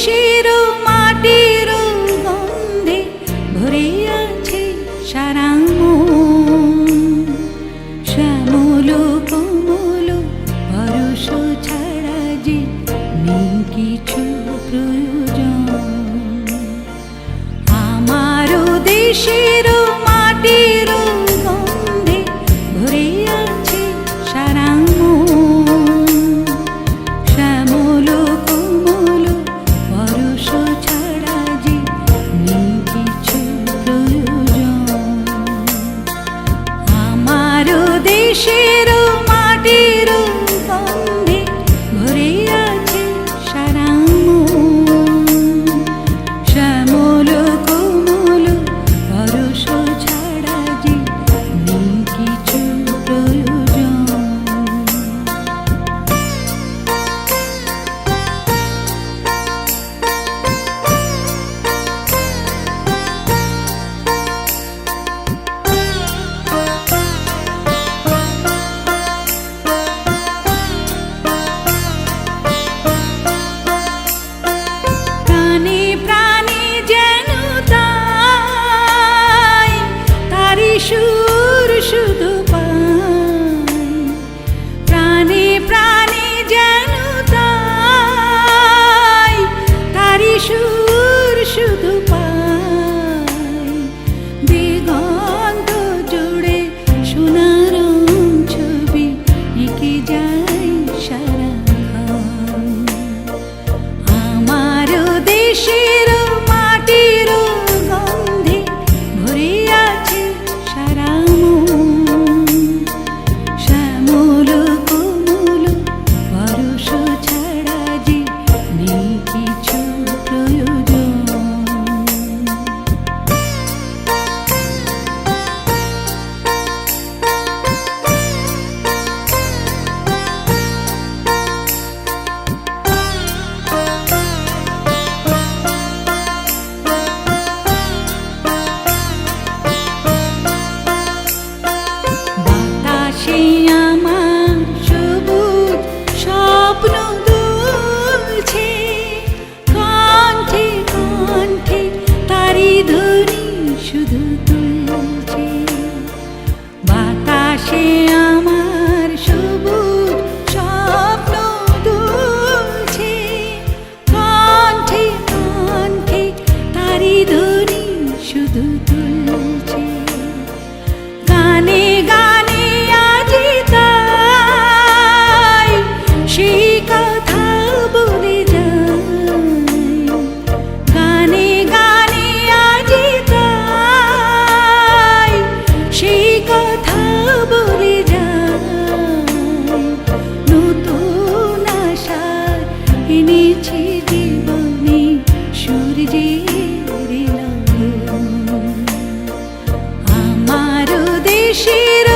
দেশের মাটির গন্ধে ভরে আছে সারাম শ্যামল কমল ভরস ছাড়া যে নেই কিছু প্রয়োজন। আমারও দেশে কিসের should. আমার দেশের